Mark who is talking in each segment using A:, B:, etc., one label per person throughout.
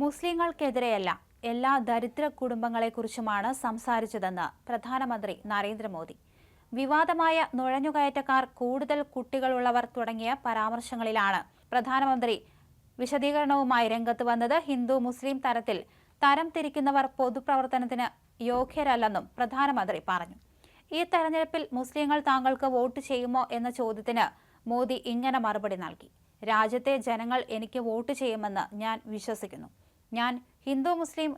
A: മുസ്ലിങ്ങൾക്കെതിരെയല്ല എല്ലാ ദരിദ്ര കുടുംബങ്ങളെക്കുറിച്ചുമാണ് സംസാരിച്ചതെന്ന് പ്രധാനമന്ത്രി നരേന്ദ്രമോദി. വിവാദമായ നുഴഞ്ഞുകയറ്റക്കാർ കൂടുതൽ കുട്ടികളുള്ളവർ തുടങ്ങിയ പരാമർശങ്ങളിലാണ് പ്രധാനമന്ത്രി വിശദീകരണവുമായി രംഗത്ത് വന്നത്. ഹിന്ദു മുസ്ലിം തരത്തിൽ തരം തിരിക്കുന്നവർ പൊതുപ്രവർത്തനത്തിന് യോഗ്യരല്ലെന്നും പ്രധാനമന്ത്രി പറഞ്ഞു. ഈ തെരഞ്ഞെടുപ്പിൽ മുസ്ലിങ്ങൾ താങ്കൾക്ക് വോട്ട് ചെയ്യുമോ എന്ന ചോദ്യത്തിന് മോദി ഇങ്ങനെ മറുപടി നൽകി. രാജ്യത്തെ ജനങ്ങൾ എനിക്ക് വോട്ട് ചെയ്യുമെന്ന് ഞാൻ വിശ്വസിക്കുന്നു. ഞാൻ ഹിന്ദു മുസ്ലിം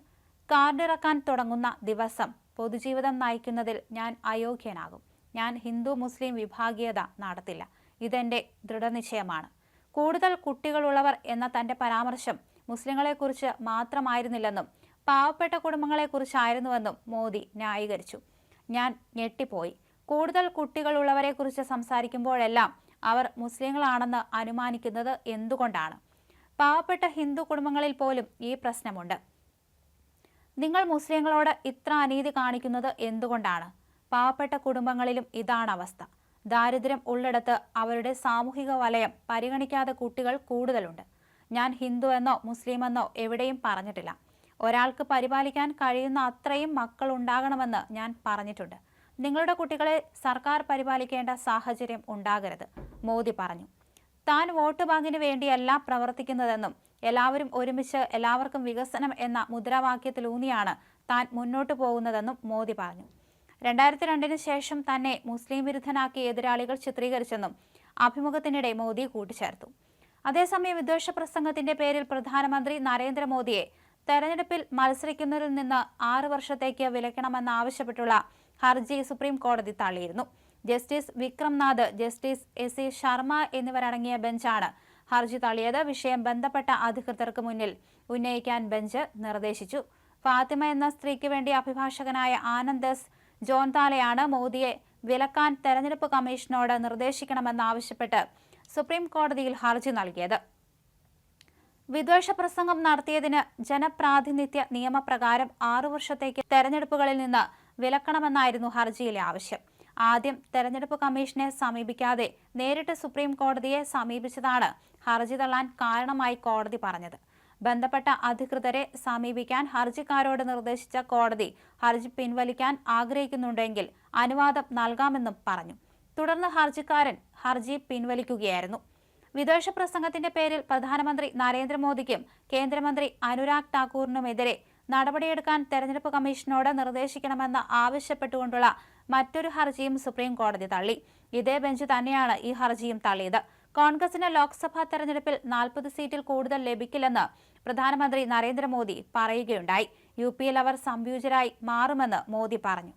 A: കാർഡിറക്കാൻ തുടങ്ങുന്ന ദിവസം പൊതുജീവിതം നയിക്കുന്നതിൽ ഞാൻ അയോഗ്യനാകും. ഞാൻ ഹിന്ദു മുസ്ലിം വിഭാഗീയത നടത്തില്ല. ഇതെന്റെ ദൃഢനിശ്ചയമാണ്. കൂടുതൽ കുട്ടികളുള്ളവർ എന്ന തന്റെ പരാമർശം മുസ്ലിങ്ങളെക്കുറിച്ച് മാത്രമായിരുന്നില്ലെന്നും പാവപ്പെട്ട കുടുംബങ്ങളെക്കുറിച്ചായിരുന്നുവെന്നും മോദി ന്യായീകരിച്ചു. ഞാൻ ഞെട്ടിപ്പോയി. കൂടുതൽ കുട്ടികളുള്ളവരെക്കുറിച്ച് സംസാരിക്കുമ്പോഴെല്ലാം അവർ മുസ്ലിങ്ങളാണെന്ന് അനുമാനിക്കുന്നത് എന്തുകൊണ്ടാണ്? പാവപ്പെട്ട ഹിന്ദു കുടുംബങ്ങളിൽ പോലും ഈ പ്രശ്നമുണ്ട്. നിങ്ങൾ മുസ്ലിങ്ങളോട് ഇത്ര അനീതി കാണിക്കുന്നത് എന്തുകൊണ്ടാണ്? പാവപ്പെട്ട കുടുംബങ്ങളിലും ഇതാണ് അവസ്ഥ. ദാരിദ്ര്യം ഉള്ളിടത്ത് അവരുടെ സാമൂഹിക വലയം പരിഗണിക്കാതെ കുട്ടികൾ കൂടുതലുണ്ട്. ഞാൻ ഹിന്ദു എന്നോ മുസ്ലിം എന്നോ എവിടെയും പറഞ്ഞിട്ടില്ല. ഒരാൾക്ക് പരിപാലിക്കാൻ കഴിയുന്ന അത്രയും മക്കൾ ഉണ്ടാകണമെന്ന് ഞാൻ പറഞ്ഞിട്ടുണ്ട്. നിങ്ങളുടെ കുട്ടികളെ സർക്കാർ പരിപാലിക്കേണ്ട സാഹചര്യം ഉണ്ടാകരുത് മോദി പറഞ്ഞു. താൻ വോട്ട് ബാങ്കിന് വേണ്ടിയല്ല പ്രവർത്തിക്കുന്നതെന്നും എല്ലാവരും ഒരുമിച്ച് എല്ലാവർക്കും വികസനം എന്ന മുദ്രാവാക്യത്തിലൂന്നിയാണ് താൻ മുന്നോട്ടു പോകുന്നതെന്നും മോദി പറഞ്ഞു. രണ്ടായിരത്തി രണ്ടിന് ശേഷം തന്നെ മുസ്ലിം വിരുദ്ധനാക്കി എതിരാളികൾ ചിത്രീകരിച്ചെന്നും അഭിമുഖത്തിനിടെ മോദി കൂട്ടിച്ചേർത്തു. അതേസമയം വിദ്വേഷ പ്രസംഗത്തിന്റെ പേരിൽ പ്രധാനമന്ത്രി നരേന്ദ്രമോദിയെ തെരഞ്ഞെടുപ്പിൽ മത്സരിക്കുന്നതിൽ നിന്ന് ആറു വർഷത്തേക്ക് വിലക്കണമെന്നാവശ്യപ്പെട്ടുള്ള ഹർജി സുപ്രീം കോടതി തള്ളിയിരുന്നു. Justice Vikramnath justice S A Sharma എന്നിവരടങ്ങിയ ബെഞ്ചാണ് ഹർജി തള്ളിയത്. വിഷയം ബന്ധപ്പെട്ട അധികൃതർക്ക് മുന്നിൽ ഉന്നയിക്കാൻ ബെഞ്ച് നിർദ്ദേശിച്ചു. ഫാത്തിമ എന്ന സ്ത്രീക്ക് വേണ്ടി അഭിഭാഷകനായ ആനന്ദസ് ജോൺതാലയാണ് മോദിയെ വിലക്കാൻ തെരഞ്ഞെടുപ്പ് കമ്മീഷനോട് നിർദ്ദേശിക്കണമെന്നാവശ്യപ്പെട്ട് സുപ്രീം കോടതിയിൽ ഹർജി നൽകിയത്. വിദ്വേഷ പ്രസംഗം നടത്തിയതിന് ജനപ്രാതിനിധ്യ നിയമപ്രകാരം ആറു വർഷത്തേക്ക് തെരഞ്ഞെടുപ്പുകളിൽ നിന്ന് വിലക്കണമെന്നായിരുന്നു ഹർജിയിലെ ആവശ്യം. ആദ്യം തെരഞ്ഞെടുപ്പ് കമ്മീഷനെ സമീപിക്കാതെ നേരിട്ട് സുപ്രീം കോടതിയെ സമീപിച്ചതാണ് ഹർജി തള്ളാൻ കാരണമായി കോടതി പറഞ്ഞത്. ബന്ധപ്പെട്ട അധികൃതരെ സമീപിക്കാൻ ഹർജിക്കാരോട് നിർദ്ദേശിച്ച കോടതി ഹർജി പിൻവലിക്കാൻ ആഗ്രഹിക്കുന്നുണ്ടെങ്കിൽ അനുവാദം നൽകാമെന്നും പറഞ്ഞു. തുടർന്ന് ഹർജിക്കാരൻ ഹർജി പിൻവലിക്കുകയായിരുന്നു. വിദേശ പ്രസംഗത്തിന്റെ പേരിൽ പ്രധാനമന്ത്രി നരേന്ദ്രമോദിക്കും കേന്ദ്രമന്ത്രി അനുരാഗ് ഠാക്കൂറിനുമെതിരെ നടപടിയെടുക്കാൻ തെരഞ്ഞെടുപ്പ് കമ്മീഷനോട് നിർദ്ദേശിക്കണമെന്ന് ആവശ്യപ്പെട്ടുകൊണ്ടുള്ള മറ്റൊരു ഹർജിയും സുപ്രീം കോടതി തള്ളി. ഇതേ ബെഞ്ച് തന്നെയാണ് ഈ ഹർജിയും തള്ളിയത്. കോൺഗ്രസിന് ലോക്സഭാ തെരഞ്ഞെടുപ്പിൽ നാൽപ്പത് സീറ്റിൽ കൂടുതൽ ലഭിക്കില്ലെന്ന് പ്രധാനമന്ത്രി നരേന്ദ്രമോദി പറയുകയുണ്ടായി. യു പിയിൽ അവർ സംയോജരായി മാറുമെന്ന് മോദി പറഞ്ഞു.